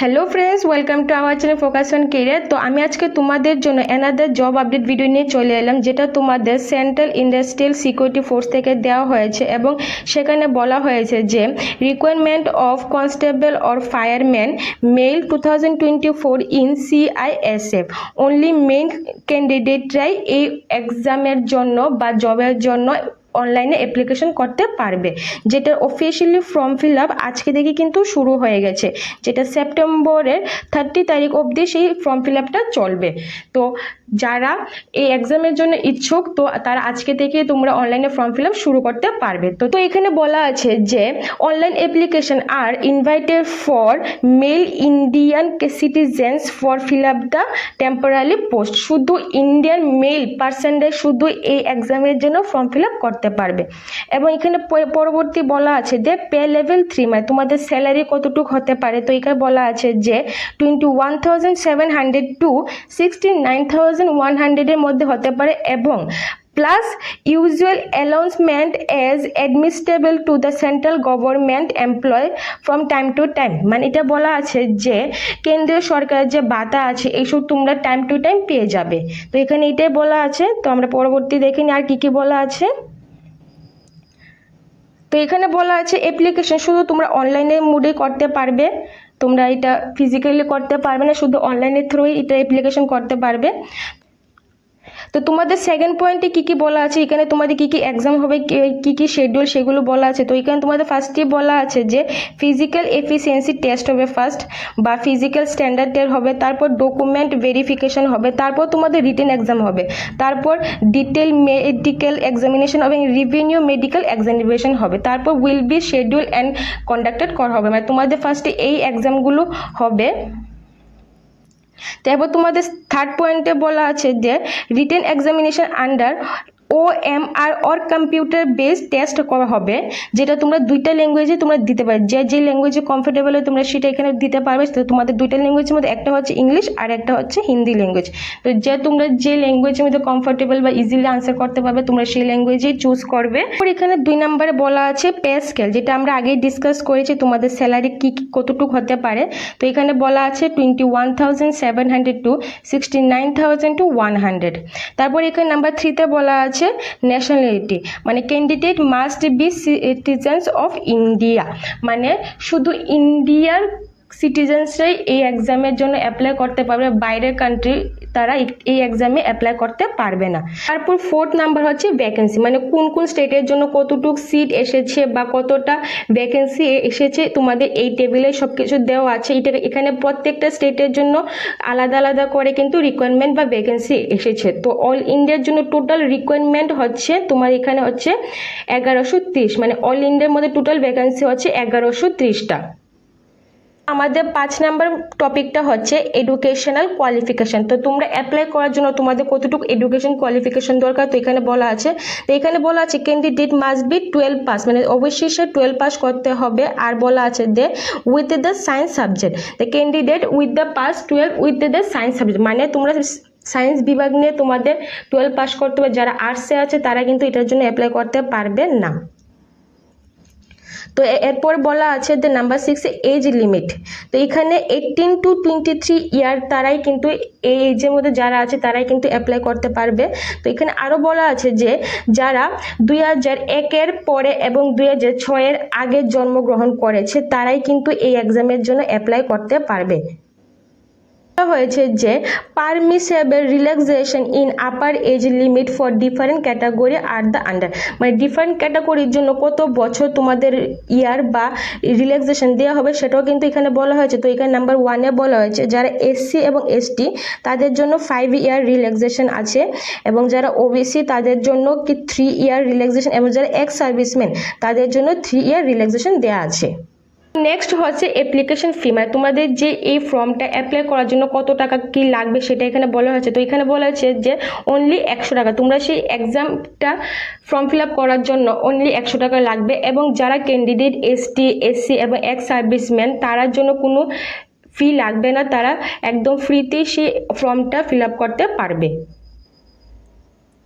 Hello friends welcome to our channel focus on career তো আমি আজকে তোমাদের জন্য অ্যানাদার জব আপডেট ভিডিও নিয়ে চলে এলাম, যেটা তোমাদের সেন্ট্রাল ইন্ডাস্ট্রিয়াল সিকিউরিটি ফোর্স থেকে দেওয়া হয়েছে এবং সেখানে বলা হয়েছে যে requirement of constable or fireman male two thousand twenty four in CISF only men ক্যান্ডিডেটরাই এই এক্সামের জন্য বা জবের জন্য অনলাইনে অ্যাপ্লিকেশন করতে পারবে। যেটার অফিসিয়ালি ফর্ম ফিল আপ আজকে থেকে কিন্তু শুরু হয়ে গেছে। যেটা সেপ্টেম্বরের থার্টি তারিখ অবধি সেই ফর্ম ফিল আপটা চলবে। তো যারা এই এক্সামের জন্য ইচ্ছুক, তো তারা আজকে থেকে তোমরা অনলাইনে ফর্ম ফিল আপ শুরু করতে পারবে। তো তো এখানে বলা আছে যে online application are invited for male Indian citizens for fill up the temporary post শুধু ইন্ডিয়ান মেল পার্সনরা শুধু এই এক্সামের জন্য ফর্ম ফিল আপ করতে পারবে। এবং এখানে পরবর্তী বলা আছে যে পে লেভেল থ্রি মানে তোমাদের স্যালারি কতটুকু হতে পারে? তো এখানে বলা আছে যে twenty one thousand seven hundred to sixty nine thousand one হান্ড্রেডের মধ্যে হতে পারে এবং plus usual allowancement as administrable to the central government employ from time to time মানে এটা বলা আছে যে কেন্দ্রীয় সরকারের যে বাতা আছে, এইসব তোমরা টাইম টু টাইম পেয়ে যাবে। তো এখানে এটাই বলা আছে। তো আমরা পরবর্তী দেখিনি আর কি কি বলা আছে। তো এখানে বলা আছে অ্যাপ্লিকেশন শুধু তোমরা অনলাইনে মুডে করতে পারবে। তোমরা এটা ফিজিক্যালি করতে পারবে না, শুধু অনলাইনের থ্রুই এটা অ্যাপ্লিকেশন করতে পারবে। তো তোমাদের সেকেন্ড পয়েন্টে কি কি বলা আছে? এখানে তোমাদের কি কি এক্সাম হবে, কি- কি শিডিউল সেগুলো বলা আছে? তো এখানে তোমাদের ফার্স্টে বলা আছে যে ফিজিক্যাল এফিসিয়েন্সি টেস্ট হবে ফার্স্ট বা ফিজিক্যাল স্ট্যান্ডার্ড টেস্ট হবে, তারপর ডকুমেন্ট ভেরিফিকেশন হবে, তারপর তোমাদের রিটেন এক্সাম হবে, তারপর ডিটেল মেডিকেল এক্সামিনেশন এবং রিভিনিউ মেডিকেল এক্সামিনেশন হবে, তারপর will be schedule and conducted করা হবে। মানে তোমাদের ফার্স্টে এই এক্সামগুলো হবে। তারপর তোমাদের থার্ড পয়েন্টে বলা আছে যে written examination under O M R or computer based test করা হবে, যেটা তোমরা দুইটা ল্যাঙ্গুয়েজে তোমরা দিতে পারবে। যে যে ল্যাঙ্গুয়েজে কমফোর্টেবল হয় তোমরা সেটা এখানে দিতে পারবে। তো তোমাদের দুইটা ল্যাঙ্গুয়েজের মধ্যে, একটা হচ্ছে ইংলিশ আর একটা হচ্ছে হিন্দি ল্যাঙ্গুয়েজ তো যে তোমরা যে ল্যাঙ্গুয়েজের মধ্যে কমফোর্টেবল বা ইজিলি আনসার করতে পারবে, তোমরা সেই ল্যাঙ্গুয়েজেই চুজ করবে। এখানে দুই নম্বরে বলা আছে পে স্কেল যেটা আমরা আগেই ডিসকাস করেছি তোমাদের স্যালারি কি কি, কতটুকু হতে পারে। তো এখানে বলা আছে twenty one thousand seven hundred to sixty nine thousand two one hundred তারপর এখানে নাম্বার থ্রিতে বলা আছে ন্যাশনালিটি মানে candidate must be citizens of India মানে শুধু ইন্ডিয়ার সিটিজেন্সরাই এই এক্সামের জন্য অ্যাপ্লাই করতে পারবে। বাইরের কান্ট্রি তারা এই- এক্সামে অ্যাপ্লাই করতে পারবে না। তারপর ফোর্থ নাম্বার হচ্ছে ভ্যাকেন্সি মানে কোন কোন স্টেটের জন্য কতটুক সিট এসেছে বা কতটা ভ্যাকেন্সি এসেছে, তোমাদের এই টেবিলে সব কিছু দেওয়া আছে। এটা এখানে প্রত্যেকটা স্টেটের জন্য আলাদা আলাদা করে কিন্তু রিকোয়ারমেন্ট বা ভ্যাকেন্সি এসেছে। তো অল ইন্ডিয়ার জন্য টোটাল রিকোয়ারমেন্ট হচ্ছে তোমার এখানে হচ্ছে এগারোশো মানে অল ইন্ডিয়ার মধ্যে টোটাল ভ্যাকেন্সি হচ্ছে এগারোশো ত্রিশটা আমাদের পাঁচ নাম্বার টপিকটা হচ্ছে এডুকেশনাল কোয়ালিফিকেশন তো তোমরা অ্যাপ্লাই করার জন্য তোমাদের কতটুকু এডুকেশন কোয়ালিফিকেশন দরকার তো এখানে বলা আছে। তো এখানে বলা আছে candidate must be twelve pass মানে অবশ্যই সে টুয়েলভ পাস করতে হবে। আর বলা আছে যে with the science subject the candidate with the pass twelve with the science subject মানে তোমরা সায়েন্স বিভাগ নিয়ে তোমাদের টুয়েলভ পাস করতে হবে। যারা আর্টসে আছে, তারা কিন্তু এটার জন্য অ্যাপ্লাই করতে পারবে না। তো এরপর বলা আছে যে নাম্বার সিক্স এজ লিমিট তো এখানে eighteen to twenty three year তারাই কিন্তু এই এজের মধ্যে যারা আছে তারাই কিন্তু অ্যাপ্লাই করতে পারবে। তো এখানে আরও বলা আছে যে যারা দুই হাজার একের পরে এবং দুই হাজার ছয়ের আগে জন্মগ্রহণ করেছে তারাই কিন্তু এই এক্সামের জন্য অ্যাপ্লাই করতে পারবে। হয়েছে যে permissible relaxation in upper age limit for different category are the under মানে ডিফারেন্ট ক্যাটাগরির জন্য কত বছর তোমাদের ইয়ার বা রিল্যাক্সেশন দেওয়া হবে সেটাও কিন্তু এখানে বলা হয়েছে। তো এখানে নাম্বার ওয়ানে বলা হয়েছে, যারা এসসি এবং এসটি তাদের জন্য ফাইভ ইয়ার রিল্যাক্সেশন আছে এবং যারা ওবিসি তাদের জন্য কি থ্রি ইয়ার রিল্যাক্সেশন এবং যারা এক্স সার্ভিসম্যান তাদের জন্য থ্রি ইয়ার রিল্যাক্সেশন দেওয়া আছে। নেক্সট হচ্ছে অ্যাপ্লিকেশন ফি মানে তোমাদের যে এই ফর্মটা অ্যাপ্লাই করার জন্য কত টাকা কি লাগবে সেটা এখানে বলা হয়েছে। তো এখানে বলা হয়েছে যে অনলি একশো টাকা, তোমরা সেই এক্সামটা ফর্ম ফিল আপ করার জন্য অনলি একশো টাকা লাগবে এবং যারা ক্যান্ডিডেট এসটি এসসি এবং এক্স সার্ভিসম্যান তারার জন্য কোনো ফি লাগবে না, তারা একদম ফ্রিতেই সেই ফর্মটা ফিল আপ করতে পারবে।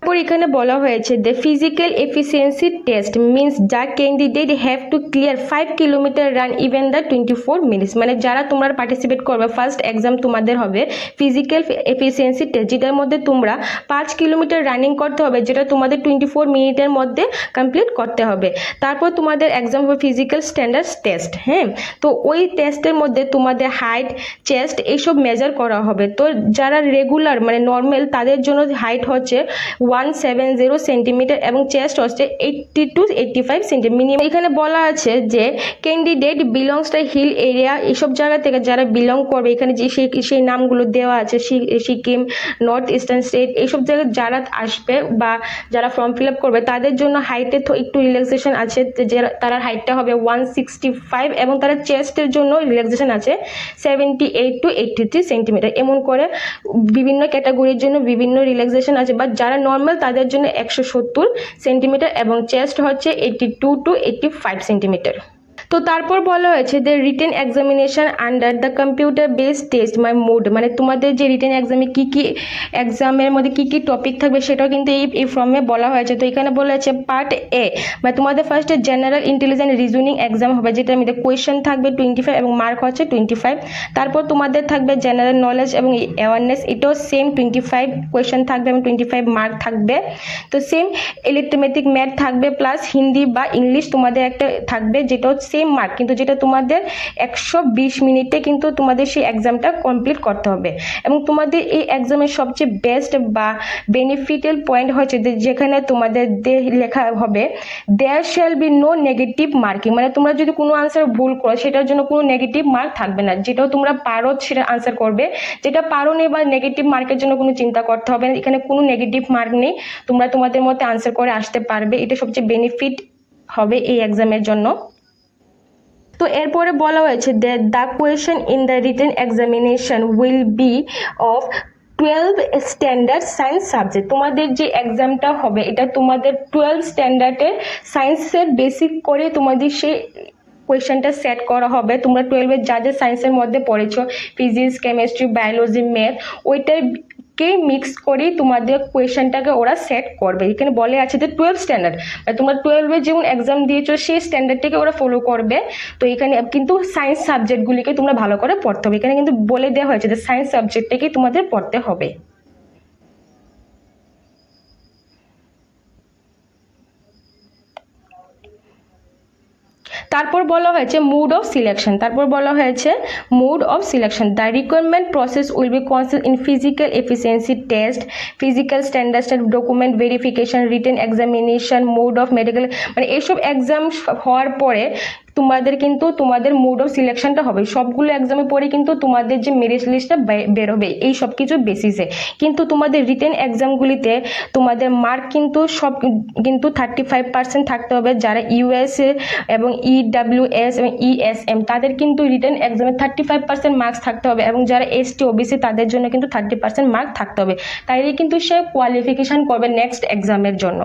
তারপর এখানে বলা হয়েছে the physical efficiency test means যা candidate have to clear five kilometer run even the twenty four minutes মানে যারা তোমরা পার্টিসিপেট করবে ফার্স্ট এক্সাম তোমাদের হবে ফিজিক্যাল এফিসিয়েন্সি টেস্ট যেটার মধ্যে তোমরা পাঁচ কিলোমিটার রানিং করতে হবে, যেটা তোমাদের টোয়েন্টি ফোর মিনিটের মধ্যে কমপ্লিট করতে হবে। তারপর তোমাদের এক্সাম হবে ফিজিক্যাল স্ট্যান্ডার্ড টেস্ট হ্যাঁ? তো ওই টেস্টের মধ্যে তোমাদের হাইট চেস্ট এইসব মেজার করা হবে। তো যারা রেগুলার মানে নর্মাল তাদের জন্য হাইট হচ্ছে ওয়ান সেভেন জিরো সেন্টিমিটার এবং চেস্ট হচ্ছে eighty two eighty five centimeter এখানে বলা আছে যে candidate belongs to hill area এইসব জায়গা থেকে যারা বিলং করবে, এখানে যে সেই সেই নামগুলো দেওয়া আছে সিকিম নর্থ ইস্টার্ন স্টেট এইসব জায়গায় যারা আসবে বা যারা ফর্ম ফিল আপ করবে, তাদের জন্য হাইটে একটু রিল্যাক্সেশন আছে। যে তার হাইটটা হবে ওয়ান সিক্সটি ফাইভ এবং তার চেস্টের জন্য রিল্যাক্সেশন আছে seventy eight to eighty three centimeter এমন করে বিভিন্ন ক্যাটাগরির জন্য বিভিন্ন রিল্যাক্সেশন আছে বা যারা নর্মাল তাদের জন্য একশো সত্তর সেন্টিমিটার এবং চেস্ট হচ্ছে eighty two two eighty five centimeter. তো তারপর বলা হয়েছে যে written examination under the computer base test my mode মানে তোমাদের যে রিটেন এক্সামে কী কী এক্সামের মধ্যে কী কী টপিক থাকবে সেটাও কিন্তু এই এই ফর্মে বলা হয়েছে। তো এখানে বলা হয়েছে পার্ট এ মানে তোমাদের ফার্স্টে জেনারেল ইন্টেলিজেন্ট রিজনিং এক্সাম হবে, যেটার মধ্যে কোয়েশ্চেন থাকবে টোয়েন্টি ফাইভ এবং মার্ক হচ্ছে টোয়েন্টি ফাইভ তারপর তোমাদের থাকবে জেনারেল নলেজ এবং অ্যাওয়ারনেস এটাও সেম টোয়েন্টি ফাইভ কোয়েশ্চেন থাকবে এবং টোয়েন্টি ফাইভ মার্ক থাকবে। তো সেম ইলেকট্রোমেটিক ম্যাথ থাকবে প্লাস হিন্দি বা ইংলিশ তোমাদের একটা থাকবে, যেটাও সেম মার্ক কিন্তু যেটা তোমাদের একশো বিশ মিনিটে কিন্তু তোমাদের সেই এক্সামটা কমপ্লিট করতে হবে। এবং তোমাদের এই এক্সামের সবচেয়ে বেস্ট বা বেনিফিটেল পয়েন্ট হচ্ছে যেখানে তোমাদের লেখা হবে there shall be no negative marking মানে তোমরা যদি কোনো আনসার ভুল করো, সেটার জন্য কোনো নেগেটিভ মার্ক থাকবে না। যেটাও তোমরা পারো, সেটা আনসার করবে। যেটা পারো নেই বা নেগেটিভ মার্কের জন্য কোনো চিন্তা করতে হবে না। এখানে কোনো নেগেটিভ মার্ক নেই। তোমরা তোমাদের মধ্যে আনসার করে আসতে পারবে। এটা সবচেয়ে বেনিফিট হবে এই এক্সামের জন্য। তো এরপরে বলা হয়েছে that the question in the written examination will be of twelve standard science subject তোমাদের যে এক্সামটা হবে, এটা তোমাদের টুয়েলভ স্ট্যান্ডার্ডের সায়েন্সের বেসিক করে তোমাদের সেই কোয়েশনটা সেট করা হবে। তোমরা টুয়েলভের যা যা সায়েন্সের মধ্যে পড়েছো ফিজিক্স কেমিস্ট্রি বায়োলজি ম্যাথ ওইটার কে মিক্স করেই তোমাদের কোয়েশনটাকে ওরা সেট করবে। এখানে বলে আছে যে টুয়েলভ স্ট্যান্ডার্ড তোমরা টুয়েলভে যেমন এক্সাম দিয়েছ, সেই স্ট্যান্ডার্ডটাকে ওরা ফলো করবে। তো এখানে কিন্তু সায়েন্স সাবজেক্টগুলিকে তোমরা ভালো করে পড়তে হবে। এখানে কিন্তু বলে দেওয়া হয়েছে যে সায়েন্স সাবজেক্টটাকেই তোমাদের পড়তে হবে। তারপর বলা হয়েছে মুড অফ সিলেকশন তারপর বলা হয়েছে mode of selection the requirement process will be consist in physical efficiency test physical standard document verification written examination mode of medical মানে এইসব এক্সাম হওয়ার পরে তোমাদের কিন্তু তোমাদের মুড অফ সিলেকশনটা হবে। সবগুলো এক্সামে পরে কিন্তু তোমাদের যে মেরিট লিস্টটা বেরোবে, এই সব কিছু বেসিসে কিন্তু তোমাদের রিটেন এক্সামগুলিতে তোমাদের মার্ক কিন্তু সব কিন্তু থার্টি ফাইভ পার্সেন্ট থাকতে হবে। যারা ইউএসএ এবং E ইডাব্লিউএস এবং ইএসএম তাদের কিন্তু রিটেন এক্সামে থার্টি ফাইভ পার্সেন্ট মার্কস থাকতে হবে এবং যারা এসটি ওবিসি তাদের জন্য কিন্তু থার্টি পার্সেন্ট মার্ক থাকতে হবে। তাইলে কিন্তু সে কোয়ালিফিকেশান করবে নেক্সট এক্সামের জন্য।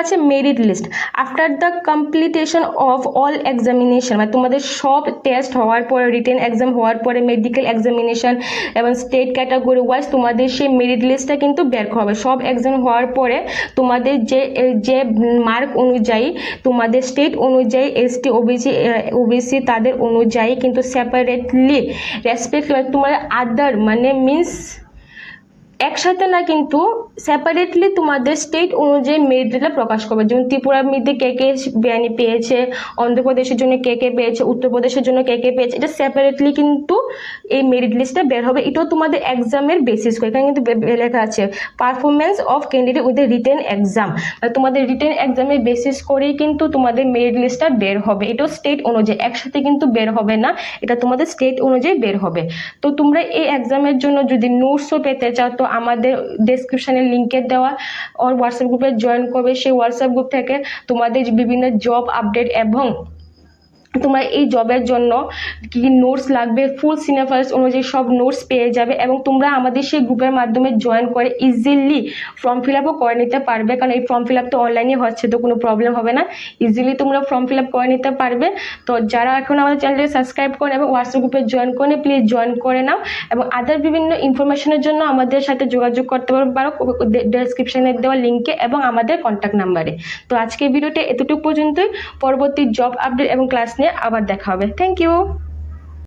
আছে merit list after the completion of all examination মানে তোমাদের সব টেস্ট হওয়ার পরে রিটেন এক্সাম হওয়ার পরে মেডিকেল এক্সামিনেশন এবং স্টেট ক্যাটাগরি ওয়াইজ তোমাদের সেই মেরিট লিস্টটা কিন্তু বের হবে। সব এক্সাম হওয়ার পরে তোমাদের যে যে মার্ক অনুযায়ী, তোমাদের স্টেট অনুযায়ী এসটি ওবিসি ওবিসি তাদের অনুযায়ী কিন্তু সেপারেটলি রেসপেক্ট তোমাদের আদার মানে মিন্স একসাথে না কিন্তু সেপারেটলি তোমাদের স্টেট অনুযায়ী মেরিটটা প্রকাশ করবে। যেমন ত্রিপুরার মধ্যে কে কে বিরিয়ানি পেয়েছে, অন্ধ্রপ্রদেশের জন্য কে কে পেয়েছে, উত্তরপ্রদেশের জন্য কে কে পেয়েছে, এটা সেপারেটলি কিন্তু এই মেরিট লিস্টটা বের হবে। এটাও তোমাদের এক্সামের বেসিস করে। এখানে কিন্তু লেখা আছে performance of candidate with written exam তোমাদের রিটেন এক্সামের বেসিস করেই কিন্তু তোমাদের মেরিট লিস্টটা বের হবে। এটাও স্টেট অনুযায়ী, একসাথে কিন্তু বের হবে না। এটা তোমাদের স্টেট অনুযায়ী বের হবে। তো তোমরা এই এক্সামের জন্য যদি নোটসও পেতে চাও, তো আমাদের ডেসক্রিপশানের লিঙ্কে দেওয়া ওর হোয়াটসঅ্যাপ গ্রুপে জয়েন করবে। সেই হোয়াটসঅ্যাপ গ্রুপ থেকে তোমাদের বিভিন্ন জব আপডেট এবং তোমরা এই জবের জন্য কী নোটস লাগবে ফুল সিলেবাস অনুযায়ী সব নোটস পেয়ে যাবে এবং তোমরা আমাদের সেই গ্রুপের মাধ্যমে জয়েন করে ইজিলি ফর্ম ফিল আপও করে নিতে পারবে। কারণ এই ফর্ম ফিল আপ তো অনলাইনে হচ্ছে, তো কোনো প্রবলেম হবে না। ইজিলি তোমরা ফর্ম ফিল আপ করে নিতে পারবে। তো যারা এখন আমাদের চ্যানেলটি সাবস্ক্রাইব করেন এবং হোয়াটসঅ্যাপ গ্রুপে জয়েন করে প্লিজ জয়েন করে নাও। এবং আদার বিভিন্ন ইনফরমেশনের জন্য আমাদের সাথে যোগাযোগ করতে পারো ডেসক্রিপশনে দেওয়া লিঙ্কে এবং আমাদের কন্ট্যাক্ট নাম্বারে তো আজকের ভিডিওটা এতটুকু পর্যন্তই। পরবর্তী জব আপডেট এবং ক্লাস নিয়ে আবার দেখা হবে। Thank you